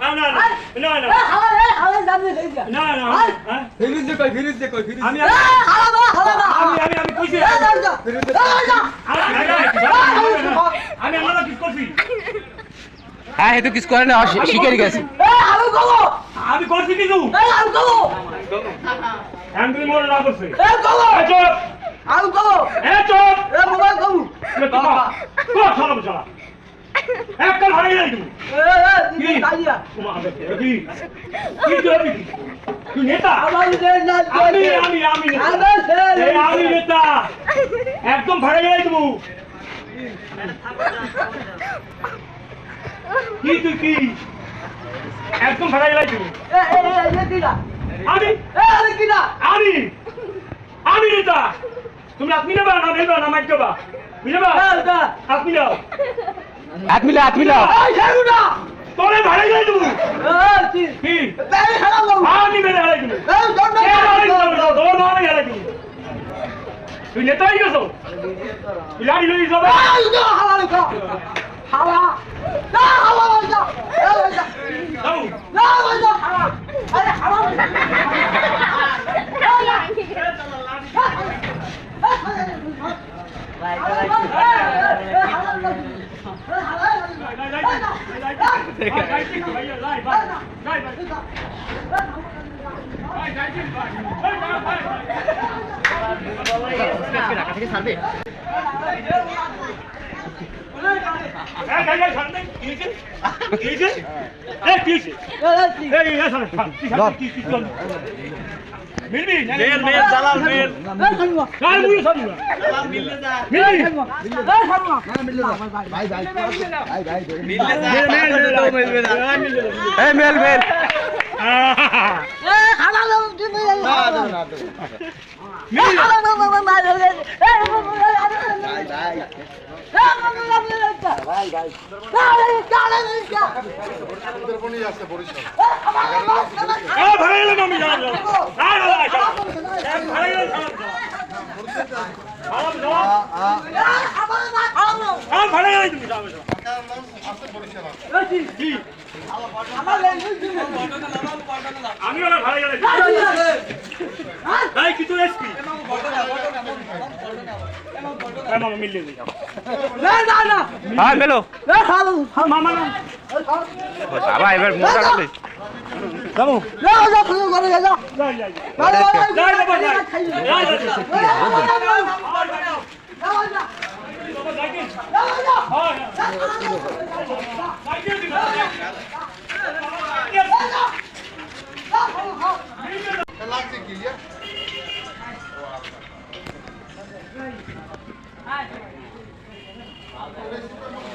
না না না না না। হালা হালা যাবে না না হ্যাঁ? ফিরিজ দে কই ফিরিজ দে কই? ফিরিজ আমি হালা বা হালা বা আমি আমি আমি কইছি ফিরিজ এ আমি আমি আমরা কি করছি। হ্যাঁ এ কিছু করে না শিকারি গেছে। এ গো আমি করছি কিছু। হালা গো আমি তুমি মনে না করছি এ গো চুপ। হালা গো এ চুপ। এ মোবাইল গো এ বাবা। কো ছাড়া বসা একটা ভাই নাই তুমি একদম ভাড়া গেলাই তুমি কি তুই কি? একদম ভাড়া গেলাই তুমি এ এ এ দিদা আমি? এ আরে কিনা? আমি? আমি নেতা। তুমি আপনি নেবা না নেবা না মাইক দেবা। দা আপনি নাও হাত মিলা এই তোরে ভাড়া গেলাই তুমি। এ কি? এই হালা গো আমি মেরে হারাই তুমি এ দন্ড কে হারাই তুমি দৌড় মারে হারাই তুমি তুই নেতা হয়ে গেছো? তুই লাড়ি লই যাবে এই যে হালা গো হালা। না হালা যা। এ যা। যাও না যা হালা। আরে হালা মিলবি মেল মেল জালাল মেল কাল মুই সামু মিলবি মিললে যা তো মিলবে না এই মেল মেল ভাই এলাম আমি ভাড়া গেলাই তুমি যাবে কি আমি ওরা ভাড়া গেলাই তাই কিছু এসপি মামা মিললে যাও হ্যাঁ মামা না বাবা এবার মোটা করে যাব Amen.